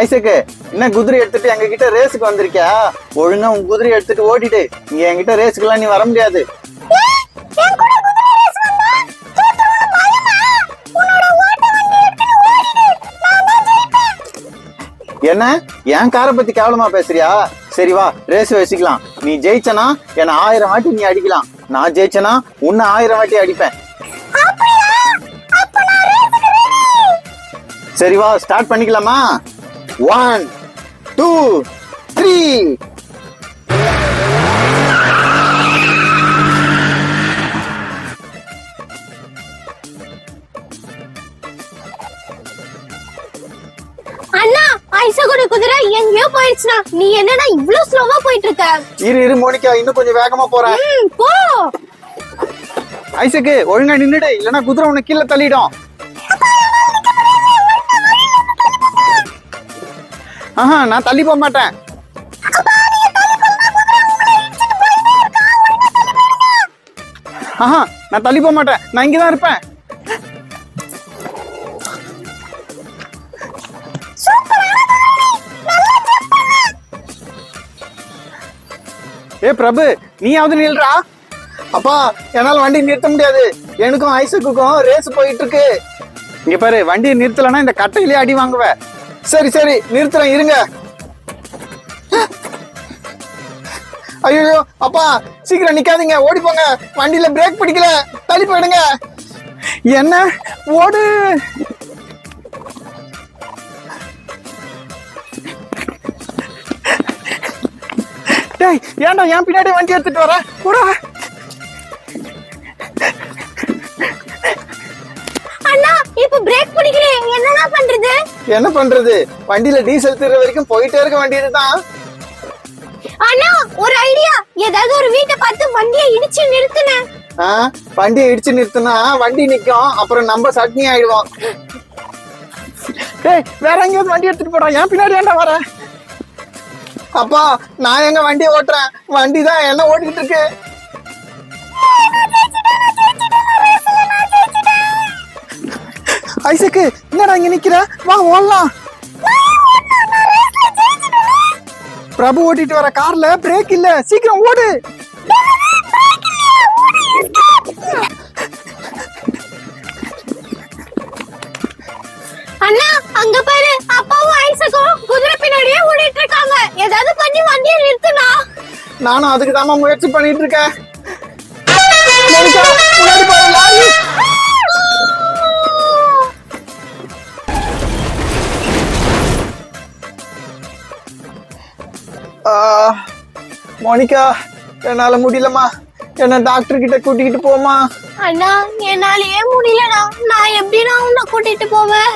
ஐசக்கு என்ன குதிரை எடுத்துட்டு எங்க கிட்ட ரேஸுக்கு வந்திருக்கியா? ஒழுங்கா உன் குதிரை எடுத்துட்டு ஓடிட்டு இங்க என்கிட்ட ரேஸுக்குலாம் நீ வர முடியாது. என்ன? என் காரை பத்தி கேவலமா பேசுறியா? சரி வா ரேஸ் வச்சுக்கலாம். நீ ஜெயிச்சனா என்ன ஆயிரம் வாட்டி நீ அடிக்கலாம். நான் ஜெயிச்சனா உன்னை ஆயிரம் வாட்டி அடிப்பேன். சரி வா ஸ்டார்ட் பண்ணிக்கலாமா? ஒன் டூ த்ரீ அண்ணா ஐசகோட குதிரை எங்கேயோ போயிடுச்சுனா நீ என்னடா இவ்ளோ ஸ்லோவா போயிட்டு இருக்க இரு இரு மோனிகா இன்னும் கொஞ்சம் வேகமா போறேன் போ. ஐசக்கு ஒழுங்கா நின்னுடு இல்லனா குதிரை உன்னை கீழே தள்ளிடும். ஆஹா நான் தள்ளி போக மாட்டேன். ஆஹா நான் தள்ளி போக மாட்டேன். நான் இங்கதான் இருப்பேன். ஏ பிரபு நீயாவது நில்றா? அப்பா என்னால வண்டி நிறுத்த முடியாது. எனக்கும் ஐசக்குக்கும் ரேஸ் போயிட்டு இருக்கு. இங்க பாரு வண்டியை நிறுத்தலன்னா இந்த கட்டையிலே அடி வாங்குவ. சரி சரி நிறுத்துறேன் இருங்க. ஐயோ அப்பா சீக்கிரம் நிக்காதீங்க ஓடி போங்க. வண்டியில பிரேக் பிடிக்கல தள்ளி போயிடுங்க. என்ன? ஓடு. டேய் ஏன்டா என் பின்னாடி வண்டி எடுத்துட்டு வர? கூட என்ன பண்றது? வண்டியில டீசல் தீர்ற வரைக்கும் போயிட்டே இருக்க வேண்டியதுதான். அண்ணா ஒரு ஐடியா ஏதாவது ஒரு வீட்டை பார்த்து வண்டியை இடிச்சு நிறுத்துன வண்டியை இடிச்சு நிறுத்தினா வண்டி நிக்கும் அப்புறம் நம்ம சட்னி ஆயிடுவோம். டேய் வேற எங்கேயாவது வண்டி எடுத்துட்டு போறா என் பின்னாடி ஏன்டா வர? அப்பா நான் எங்க வண்டியை ஓட்டுறேன்? வண்டி தான் என்ன ஓட்டிட்டு இருக்கு? ஐசக்கு என்னடா இங்க நிக்கிற. வா ஓடலாம். பிரபு ஓட்டிட்டு வர கார்ல பிரேக் இல்ல. சீக்கிரம் ஓடு. அண்ணா அங்க பாரு. அப்பாவும் ஐசக்கும் குதிரை பின்னாடியே ஓடிட்டு இருக்காங்க. ஏதாவது பண்ணி வண்டியை நிறுத்துனா நானும் அதுக்கு தாமா முயற்சி பண்ணிட்டு இருக்கேன். மோனிகா என்னால முடியலம்மா. என்ன டாக்டர் கிட்ட கூட்டிக்கிட்டு போமா அண்ணா என்னாலயே முடியலடா நான் எப்படிடா உன்னை கூட்டிட்டு போவேன்?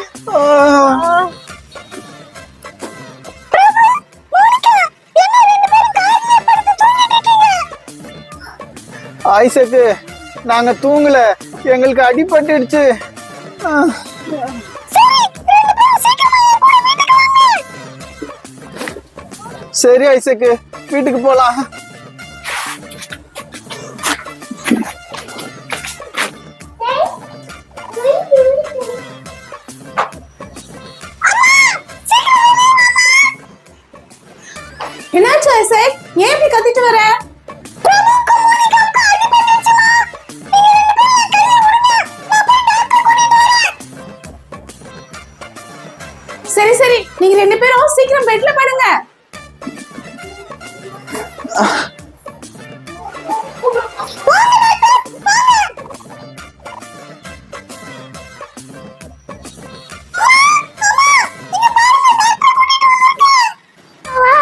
ஐசக்கு நாங்க தூங்கல. எங்களுக்கு அடிபட்டுடுச்சு. சரி ஐசக்கு. வீட்டுக்கு போலாம். என்னாச்சு ஐசக்? ஏன் இப்படி கத்திட்டு வர? சரி சரி. நீங்க ரெண்டு பேரும் சீக்கிரம் பெட்ல படுங்க.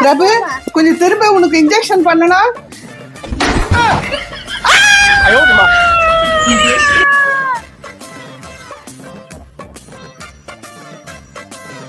பிரபு கொஞ்சம் திரும்ப உனக்கு இன்ஜெக்ஷன் அம்மா.